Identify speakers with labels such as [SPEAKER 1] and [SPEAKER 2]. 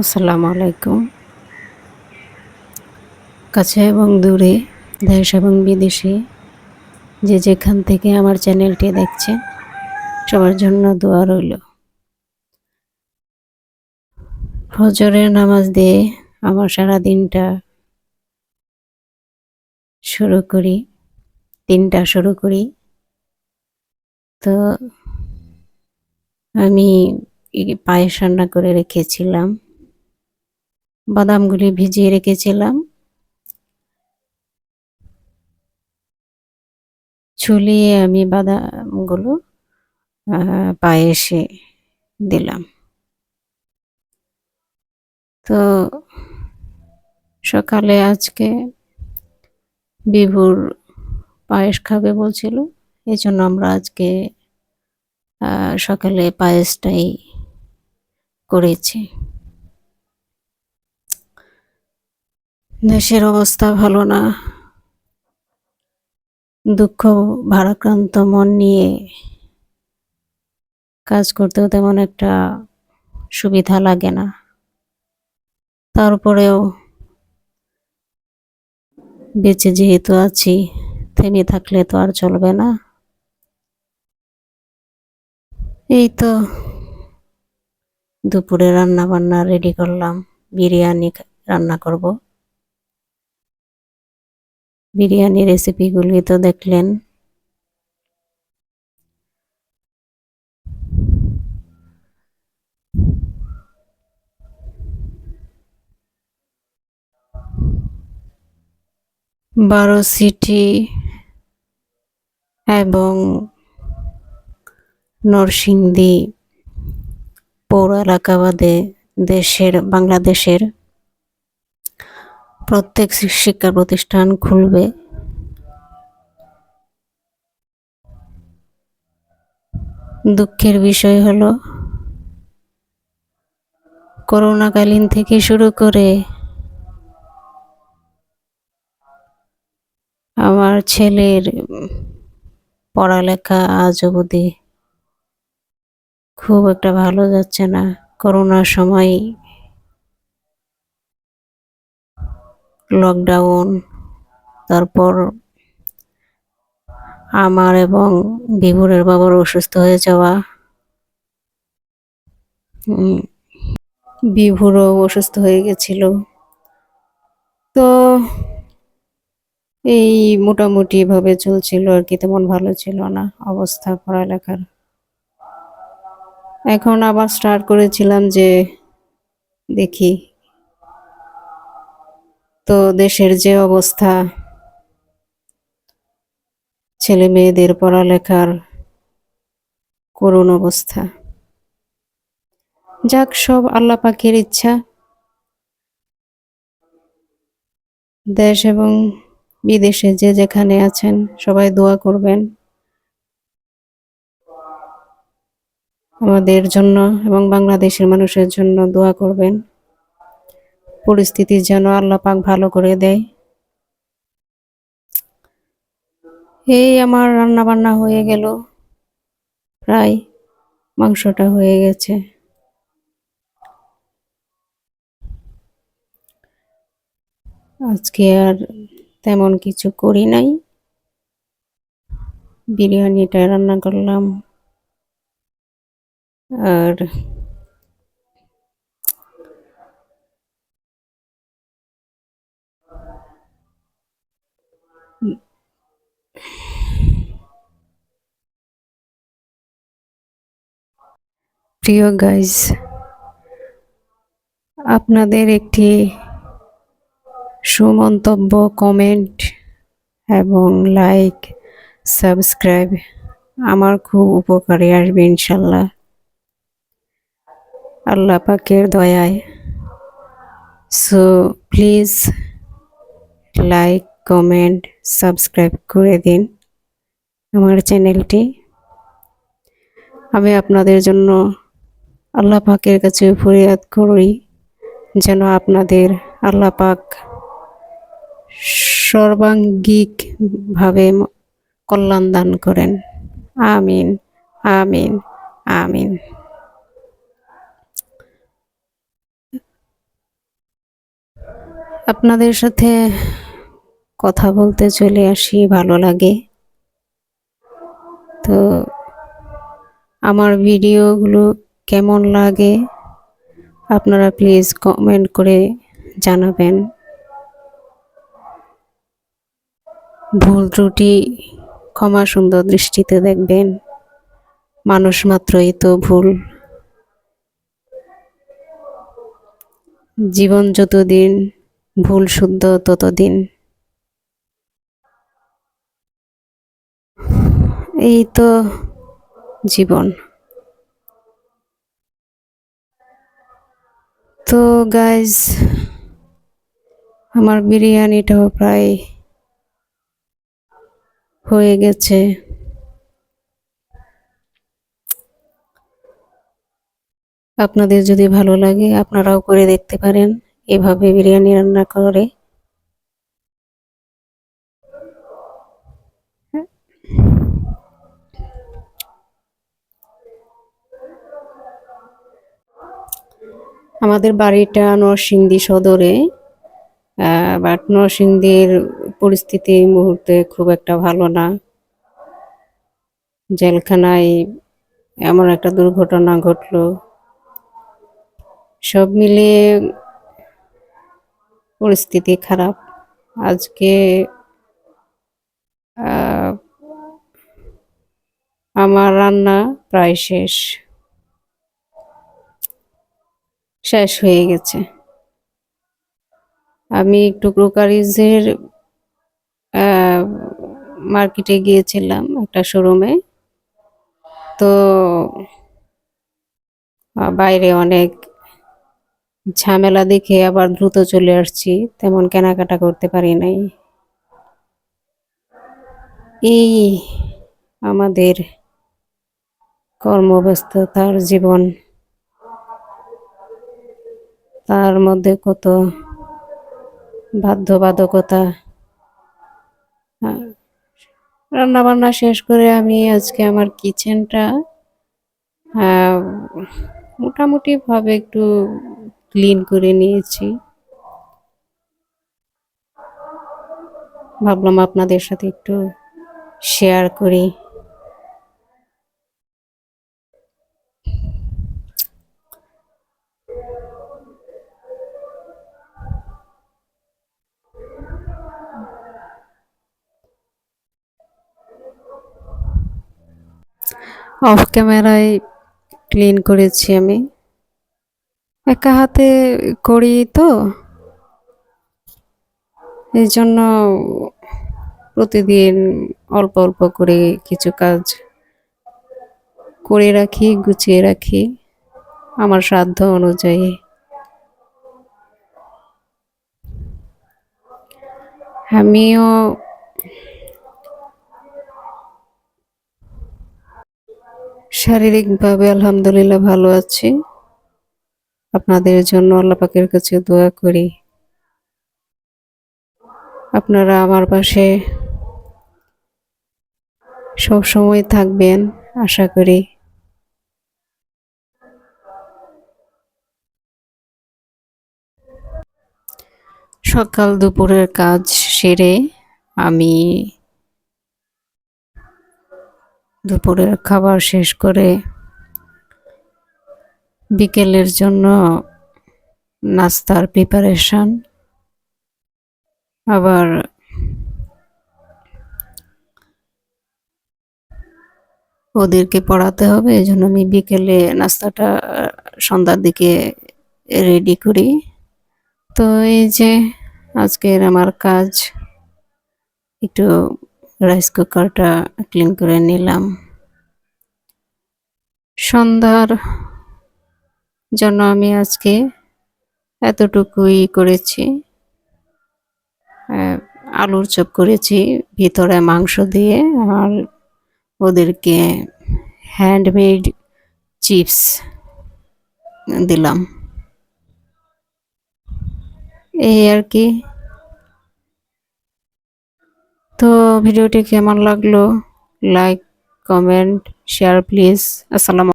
[SPEAKER 1] আসসালামু আলাইকুম। কাছে এবং দূরে, দেশ এবং বিদেশে, যে যেখান থেকে আমার চ্যানেলটি দেখছে সবার জন্য দোয়া রইল। ফজরের নামাজ দিয়ে আমার সারা দিনটা শুরু করি, দিনটা শুরু করি। তো আমি পায়েস রান্না করে রেখেছিলাম। বাদামগুলি ভিজিয়ে রেখেছিলাম। ছুলিয়ে আমি বাদামগুলো পায়েসে দিলাম। তো সকালে আজকে বিভুর পায়েস খাবে বলছিল এই জন্য আমরা আজকে সকালে পায়েসটাই করেছি। দেশের অবস্থা ভালো না। দুঃখ, ভারাক্রান্ত মন নিয়ে কাজ করতেও তেমন একটা সুবিধা লাগে না। তারপরেও বেঁচে যেহেতু আছি, থেমে থাকলে তো আর চলবে না। এই তো দুপুরে রান্না বান্না রেডি করলাম, বিরিয়ানি রান্না করব। বিরিয়ানি রেসিপিগুলি তো দেখলেন। বারো সিটি এবং নরসিংদী পৌর এলাকা বাদে দেশের বাংলাদেশের প্রত্যেক শিক্ষা প্রতিষ্ঠান খুলবে। দুঃখের বিষয় হলো, করোনাকালীন থেকে শুরু করে আমার ছেলের পড়ালেখা আজ অবধি খুব একটা ভালো যাচ্ছে না। করোনার সময় লকডাউন তারপর আমার এবং বিভুরের বাবার অসুস্থ হয়ে যাওয়া। বিভুরও অসুস্থ হয়ে গেছিল। তো এই মোটামুটি ভাবে চলছিল আর কি, তেমন ভালো ছিল না অবস্থা পড়ালেখার। এখন আবার স্টার্ট করেছিলাম যে দেখি তো দেশের যে অবস্থা, ছেলে মেয়েদের পড়ালেখার করুণ অবস্থা। যাক, সব আল্লাহ পাখির ইচ্ছা। দেশ এবং বিদেশে যে যেখানে আছেন, সবাই দোয়া করবেন। আমাদের জন্য এবং বাংলাদেশের মানুষের জন্য দোয়া করবেন। পরিস্থিতি যেন আল্লাহ পাক ভালো করে দেয়। এই আমার রান্না বান্না হয়ে গেল। প্রায় মাংসটা হয়ে গেছে। আজকে আর তেমন কিছু করি নাই। বিরিয়ানিটা রান্না করলাম। আর প্রিয় গাইজ আপনাদের একটি সুমন্তব্য কমেন্ট এবং লাইক সাবস্ক্রাইব আমার খুব উপকারে আসবে ইনশাল্লাহ। আল্লাহ পাকের দয়ায়। So please like comment subscribe করে দিন আমার চ্যানেলটি আমি আপনাদের জন্য আল্লাহ পাকের কাছে ফরিয়াদ করি যেন আপনাদের আল্লাহ পাক সর্বাঙ্গিকভাবে কল্যাণ দান করেন। আমিন আমিন আমিন। আপনাদের সাথে কথা বলতে চলে আসি, ভালো লাগে। তো আমার ভিডিওগুলো কেমন লাগে? আপনারা প্লিজ কমেন্ট করে জানাবেন। ভুল ত্রুটি, ক্ষমা সুন্দর দৃষ্টিতে দেখবেন। মানুষ মাত্রই তো ভুল। জীবন যতদিন ভুল শুদ্ধ, ততদিন। এই তো জীবন। তো গাইজ আমার বিরিয়ানিটাও প্রায় হয়ে গেছে। আপনাদের যদি ভালো লাগে, আপনারাও করে দেখতে পারেন। এভাবে বিরিয়ানি রান্না করে আমাদের বাড়িটা নরসিংদী সদরে বাট নরসিংদীর পরিস্থিতি মুহূর্তে খুব একটা ভালো না। জেলখানায় এমন একটা দুর্ঘটনা ঘটলো। সব মিলিয়ে পরিস্থিতি খারাপ। আজকে আমার রান্না প্রায় শেষ। শেষ হয়ে গেছে। আমি একটু ক্রোকারিজের মার্কেটে গিয়েছিলাম একটা শোরুমে তো বাইরে অনেক ঝামেলা দেখে আবার দ্রুত চলে আসছি, তেমন কেনাকাটা করতে পারি নাই। এই আমাদের কর্মব্যস্ততার জীবন। তার মধ্যে কত বাধ্যবাধকতা। রান্না বান্না শেষ করে আমি আজকে আমার কিচেনটা মোটামুটি ভাবে একটু ক্লিন করে নিয়েছি। ভাবলাম আপনাদের সাথে একটু শেয়ার করি। অফ ক্যামেরায় ক্লিন করেছি আমি। একা হাতে করি তো। এই জন্য প্রতিদিন অল্প অল্প করে কিছু কাজ করে রাখি, গুছিয়ে রাখি আমার সাধ্য অনুযায়ী। আমিও শারীরিকভাবে আলহামদুলিল্লাহ ভালো আছি। আপনাদের জন্য আল্লাহ পাকের কাছে দোয়া করি। আপনারা আমার পাশে সব সময় থাকবেন, আশা করি। সকাল দুপুরের কাজ সেরে আমি দুপুরের খাবার শেষ করে বিকেলের জন্য নাস্তার প্রিপারেশন আবার ওদেরকে পড়াতে হবে, এই জন্য আমি বিকেলে নাস্তাটা সন্ধ্যার দিকে রেডি করি। তো এই যে আজকের আমার কাজ, একটু রাইস কুকারটা ক্লিন করে নিলাম। সন্ধ্যার জন্য আমি আজকে এতটুকুই করেছি। আলুর চপ করেছি, ভিতরে মাংস দিয়ে, আর ওদেরকে হ্যান্ডমেড চিপস দিলাম। এই আর কি। তো ভিডিওটি কেমন লাগল? লাইক কমেন্ট শেয়ার প্লিজ আসসালাম